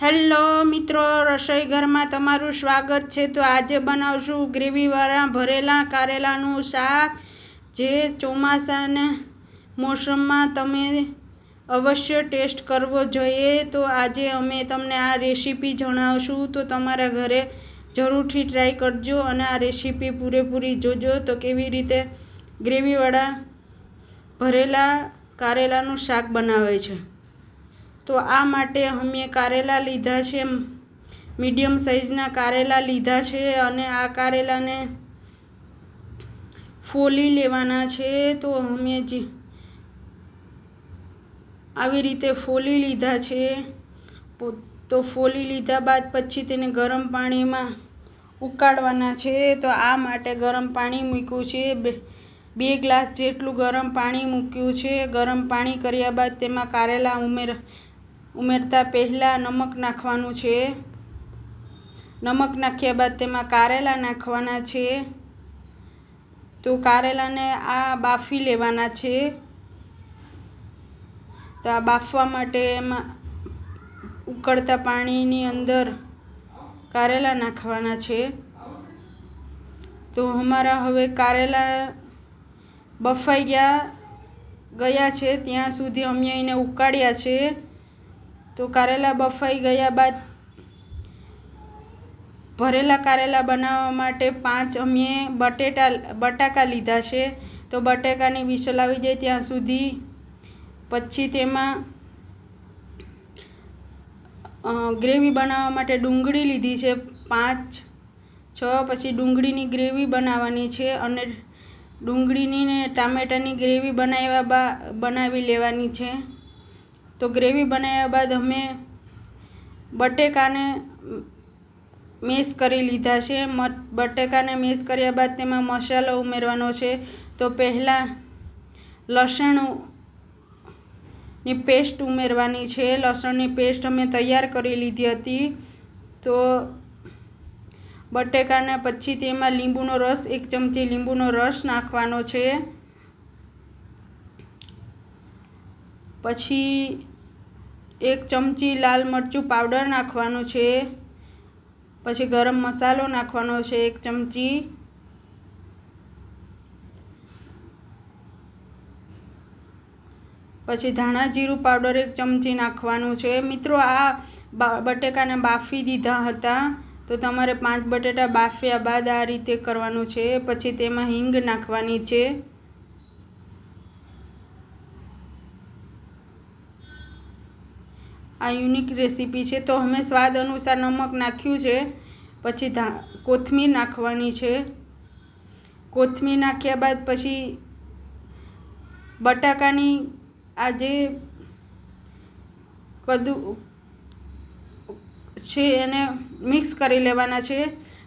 Hello મિત્રો રસોઈ ઘરમાં તમારું સ્વાગત છે. તો આજે બનાવશું ગ્રેવીવાળા ભરેલા કારેલાનું શાક. જે ચોમાસાના મોસમમાં તમે અવશ્ય ટેસ્ટ કરવો જોઈએ. તો આજે અમે તમને આ રેસીપી જણાવશું. તો તમારા ઘરે જરૂરથી ટ્રાય કરજો અને આ રેસીપી પૂરેપૂરી જોજો. તો કેવી રીતે ગ્રેવીવાળા ભરેલા કારેલાનું શાક બનાવે છે. તો આ માટે અમે કારેલા લીધા છે, મીડિયમ સાઇઝના કારેલા લીધા છે અને આ કારેલાને ફોલી લેવાના છે. તો અમે જે આવી રીતે ફોલી લીધા છે. તો ફોલી લીધા બાદ પછી તેને ગરમ પાણીમાં ઉકાળવાના છે. તો આ માટે ગરમ પાણી મૂક્યું છે. બે ગ્લાસ જેટલું ગરમ પાણી મૂક્યું છે. ગરમ પાણી કર્યા બાદ તેમાં કારેલા ઉમેર ઉમેરતા પહેલાં નમક નાખવાનું છે. નમક નાખ્યા બાદ તેમાં કારેલા નાખવાના છે. તો કારેલાને આ બાફી લેવાના છે. તો આ બાફવા માટે એમાં ઉકળતા પાણીની અંદર કારેલા નાખવાના છે. તો અમારા હવે કારેલા બફાઈ ગયા ગયા છે. ત્યાં સુધી અમે એને ઉકાળ્યા છે. તો કારેલા બફાઈ ગયા બાદ ભરેલા કારેલા બનાવવા માટે પાંચ અમે બટેટા, બટાકા લીધા છે. તો બટેકાની વિસલ આવી જાય ત્યાં સુધી. પછી તેમાં ગ્રેવી બનાવવા માટે ડુંગળી લીધી છે પાંચ, છ, પછી ડુંગળીની ગ્રેવી બનાવવાની છે અને ડુંગળીની ને ટામેટાની ગ્રેવી બનાવ્યા બા, બનાવી લેવાની છે. તો ગ્રેવી બનાવ્યા બાદ અમે બટેકાને મેશ કરી લીધા છે. બટેકાને મેશ કર્યા બાદ તેમાં મસાલો ઉમેરવાનો છે. તો પહેલાં લસણની પેસ્ટ ઉમેરવાની છે. લસણની પેસ્ટ અમે તૈયાર કરી લીધી હતી. તો બટેકાને પછી તેમાં લીંબુનો રસ, એક ચમચી લીંબુનો રસ નાખવાનો છે. પછી એક ચમચી લાલ મરચું પાવડર નાખવાનું છે. પછી ગરમ મસાલો નાખવાનો છે એક ચમચી. પછી ધાણા જીરું પાવડર એક ચમચી નાખવાનું છે. મિત્રો, આ બટેકાને બાફી દીધા હતા. તો તમારે પાંચ બટેટા બાફ્યા બાદ આ રીતે કરવાનું છે. પછી તેમાં હિંગ નાખવાની છે. આ યુનિક રેસીપી છે. તો અમે સ્વાદ અનુસાર નમક નાખ્યું છે. પછી કોથમીર નાખવાની છે. કોથમીર નાખ્યા બાદ પછી બટાકાની આ જે કદુ, છે એને મિક્સ કરી લેવાના છે.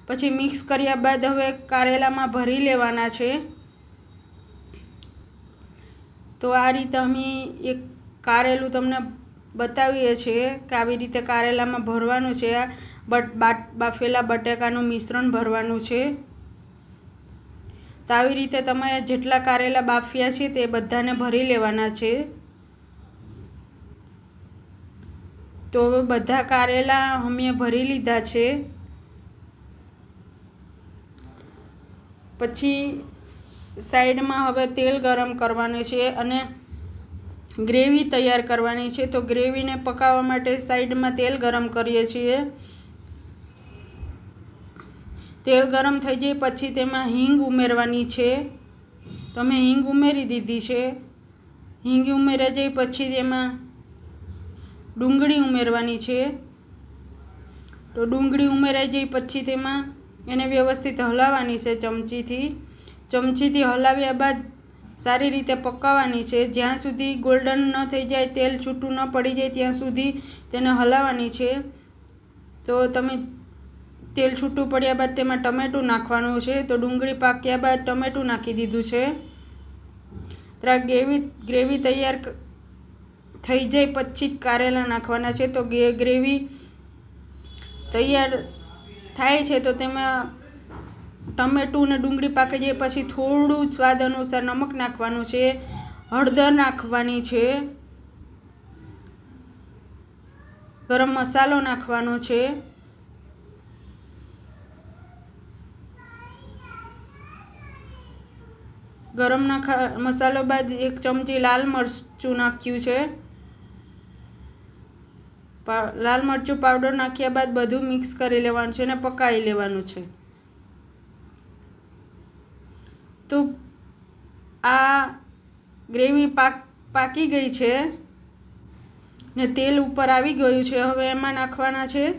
પછી મિક્સ કર્યા બાદ હવે કારેલામાં ભરી લેવાના છે. તો આ રીતે અમે એક કારેલું તમને બતાવીએ છીએ કે આવી રીતે કારેલામાં ભરવાનું છે. બટ બાફેલા બટાકાનું મિશ્રણ ભરવાનું છે. તો આવી રીતે તમે જેટલા કારેલા બાફ્યા છે તે બધાને ભરી લેવાના છે. તો હવે બધા કારેલા અમે ભરી લીધા છે. પછી સાઈડમાં હવે તેલ ગરમ કરવાનું છે અને ગ્રેવી તૈયાર કરવાની છે. તો ગ્રેવીને પકાવવા માટે સાઈડમાં તેલ ગરમ કરીએ છીએ. તેલ ગરમ થઈ જાય પછી તેમાં હિંગ ઉમેરવાની છે. તો મેં હિંગ ઉમેરી દીધી છે. હિંગ ઉમેરાઈ જાય પછી તેમાં ડુંગળી ઉમેરવાની છે. તો ડુંગળી ઉમેરાઈ જાય પછી તેમાં એને વ્યવસ્થિત હલાવવાની છે ચમચીથી. ચમચીથી હલાવ્યા બાદ સારી રીતે પકાવવાની છે. જ્યાં સુધી ગોલ્ડન ન થઈ જાય, તેલ છૂટું ન પડી જાય, ત્યાં સુધી તેને હલાવવાની છે. તો તમે તેલ છૂટું પડ્યા બાદ તેમાં ટમેટું નાખવાનું છે. તો ડુંગળી પાક્યા બાદ ટમેટું નાખી દીધું છે. ત્યાં ગ્રેવી ગ્રેવી તૈયાર થઈ જાય પછી જ કારેલા નાખવાના છે. તો ગ્રેવી તૈયાર થાય છે, તો તેમાં ટમેટું ને ડુંગળી પાકી જાય પછી થોડું સ્વાદ અનુસાર નમક નાખવાનું છે, હળદર નાખવાની છે, ગરમ મસાલો નાખવાનો છે, ગરમ નાખા મસાલો બાદ એક ચમચી લાલ મરચું નાખ્યું છે. લાલ મરચું પાવડર નાખ્યા બાદ બધું મિક્સ કરી લેવાનું છે અને પકાવી લેવાનું છે. તો આ ગ્રેવી પાક, પાકી ગઈ છે ને તેલ ઉપર આવી ગયું છે. હવે એમાં નાખવાના છે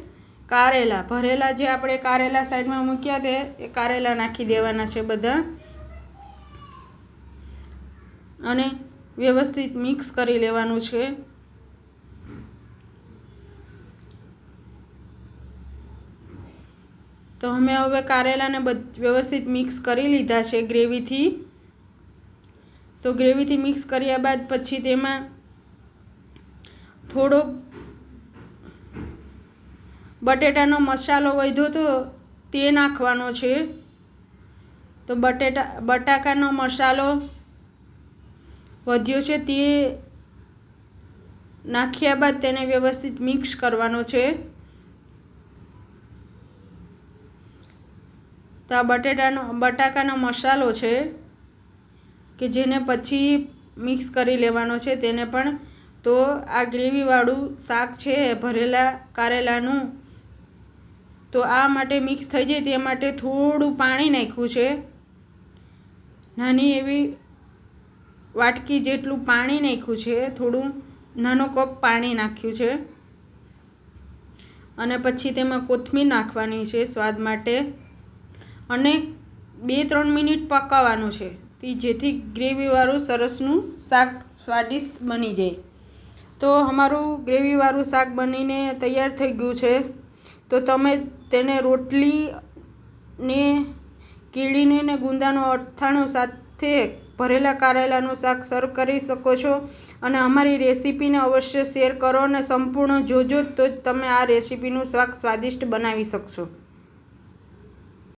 કારેલા. ભરેલા જે આપણે કારેલા સાઈડમાં મૂક્યા તે, એ કારેલા નાખી દેવાના છે બધા. અને વ્યવસ્થિત મિક્સ કરી લેવાનું છે. તો અમે હવે કારેલાને વ્યવસ્થિત મિક્સ કરી લીધા છે ગ્રેવીથી. તો ગ્રેવીથી મિક્સ કર્યા બાદ પછી તેમાં થોડો બટેટાનો મસાલો વધ્યો તો તે નાખવાનો છે. તો બટેટા, બટાકાનો મસાલો વધ્યો છે તે નાખ્યા બાદ તેને વ્યવસ્થિત મિક્સ કરવાનો છે. તો આ બટેટાનો, બટાકાનો મસાલો છે કે જેને પછી મિક્સ કરી લેવાનો છે તેને પણ. તો આ ગ્રેવીવાળું શાક છે ભરેલા કારેલાનું. તો આ માટે મિક્સ થઈ જાય તે માટે થોડું પાણી નાખ્યું છે. નાની એવી વાટકી જેટલું પાણી નાખ્યું છે, થોડું નાનો કપ પાણી નાખ્યું છે. અને પછી તેમાં કોથમીર નાખવાની છે સ્વાદ માટે. અને બે ત્રણ મિનિટ પકાવવાનું છે. તે જેથી ગ્રેવીવાળું સરસનું શાક સ્વાદિષ્ટ બની જાય. તો અમારું ગ્રેવીવાળું શાક બનીને તૈયાર થઈ ગયું છે. તો તમે તેને રોટલી ને કીડીને ને ગુંદાનું અથાણું સાથે ભરેલા કારેલાનું શાક સર્વ કરી શકો છો. અને અમારી રેસીપીને અવશ્ય શેર કરો અને સંપૂર્ણ જોજો તો જ તમે આ રેસીપીનું શાક સ્વાદિષ્ટ બનાવી શકશો.